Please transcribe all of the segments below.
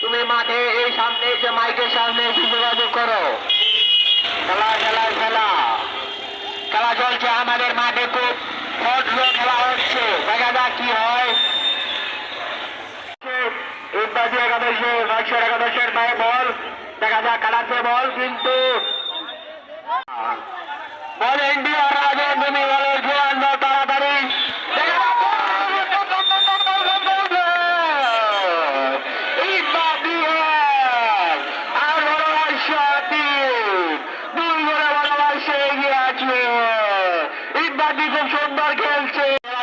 তুমি মাঠে এই সামনে মাইকের সামনে এসে যোগাযোগ করো। খেলা খেলা খেলা। খেলা চলছে আমাদের মাঠে খুব খেলা হচ্ছে। দেখা যাক কি হয়। একাদশের পায়ে বল। দেখা যাক কাটাচ্ছে বল, কিন্তু বল ইন্ডিয়া রাজন তুমি বলো জোয়ান দাও তাড়াতাড়ি ইব্বাদি আর ভালোবাসা তিন দুই করে ভালোবাসে এগিয়ে আছে ইব্বাদি খুব সুন্দর খেলছে খেলা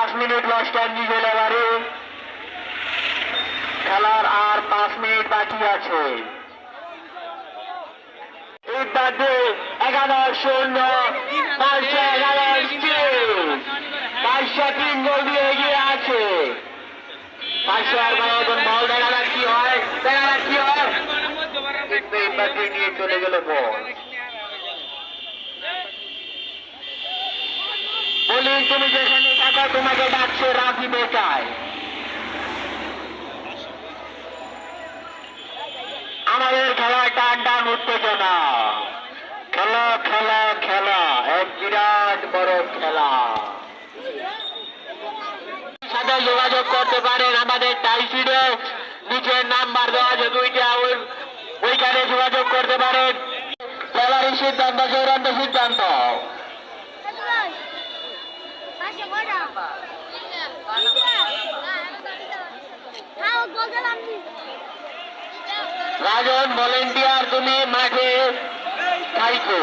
মিনিট লস্ট টাইম গেল এবারে খেলার আর পাঁচ মিনিট বাকি আছে। তিন দিয়ে আছে। পাঁচশো বল দেখা বল, তুমি যেখানে থাকো তোমাকে ডাকছে রাজি বেকায় আমাদের খেলা টান টান উত্তেজনা। খেলা খেলা খেলা, এক বিরাট বড় খেলা। সাথে যোগাযোগ করতে পারেন আমাদের টাইসিডে নিচের নাম্বার দেওয়া আছে দুইটা, ওই- ওইখানে যোগাযোগ করতে পারেন। খেলারই সিদ্ধান্ত চূড়ান্ত সিদ্ধান্ত পাশে বড়া খাও বললাম নি রাজন ভলেন্টিয়ার তুমি মাঠে খাইছো।